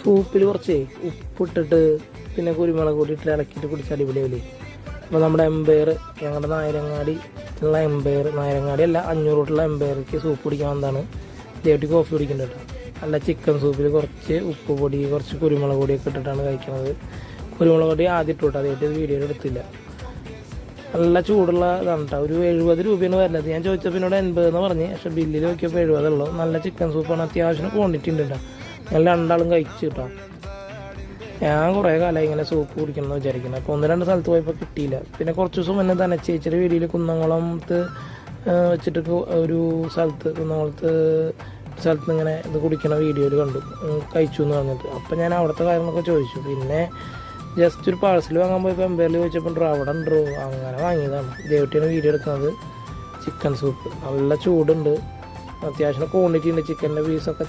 സൂപ്പിൽ കുറച്ച് ഉപ്പിട്ടിട്ട് പിന്നെ കുരുമുളക് കൂടി ഇളക്കിയിട്ട് കുടിച്ചാൽ അടിപൊളിയാവില്ലേ? അപ്പോൾ നമ്മുടെ എംപയർ ഞങ്ങളുടെ നായരങ്ങാടി ഉള്ള എംപയർ നായരങ്ങാടി അല്ല അഞ്ഞൂറ് തൊട്ടുള്ള എംപയർക്ക് സൂപ്പ് കുടിക്കാൻ വന്നതാണ്. ദേവട്ടി കോഫി കുടിക്കുന്നുണ്ട് കേട്ടോ. നല്ല ചിക്കൻ സൂപ്പിൽ കുറച്ച് ഉപ്പ് പൊടി കുറച്ച് കുരുമുളക് പൊടിയൊക്കെ ഇട്ടിട്ടാണ് കഴിക്കുന്നത് കുരുമുളക് പൊടി ആദ്യം ഇട്ടു കേട്ടോ വീഡിയോ എടുത്തില്ല. നല്ല ചൂടുള്ള ഇതാണ് കേട്ടോ. ഒരു എഴുപത് രൂപയാണ് വരുന്നത്. ഞാൻ ചോദിച്ചപ്പോൾ എൺപത് എന്ന് പറഞ്ഞ് പക്ഷേ ബില്ലിൽ നോക്കിയപ്പോൾ എഴുപതുള്ളൂ നല്ല ചിക്കൻ സൂപ്പാണ് അത്യാവശ്യം ക്വാണ്ടിറ്റി ഉണ്ട് കേട്ടോ. ഞങ്ങൾ രണ്ടാളും കഴിച്ചു കേട്ടോ. ഞാൻ കുറേ കാലമായി ഇങ്ങനെ സൂപ്പ് കുടിക്കണം എന്ന് വിചാരിക്കുന്നത് അപ്പോൾ ഒന്ന് രണ്ട് സ്ഥലത്ത് പോയപ്പോൾ കിട്ടിയില്ല. പിന്നെ കുറച്ച് ദിവസം മുന്നേ തന്നെ ചേച്ചിയുടെ വീഡിയോയിൽ കുന്നംകുളത്ത് വെച്ചിട്ട് ഒരു സ്ഥലത്ത് കുന്നംകുളത്ത് സ്ഥലത്ത് ഇങ്ങനെ ഇത് കുടിക്കണ വീഡിയോയിൽ കണ്ടു. കഴിച്ചു എന്ന് പറഞ്ഞിട്ട്. അപ്പം ഞാൻ അവിടുത്തെ കാര്യങ്ങളൊക്കെ ചോദിച്ചു. പിന്നെ ജസ്റ്റ് ഒരു പാഴ്സൽ വാങ്ങാൻ പോയപ്പോൾ എംപയറിൽ ചോദിച്ചപ്പോൾ അവിടെ ഉണ്ടോ അങ്ങനെ വാങ്ങിയതാണ്. ദേവട്ടിയാണ് വീഡിയോ എടുക്കുന്നത്. Chicken soup. നല്ല ചൂടുണ്ട്. അത്യാവശ്യം ക്വാണ്ടിറ്റി ഉണ്ട്. ചിക്കന്റെ പീസൊക്കെ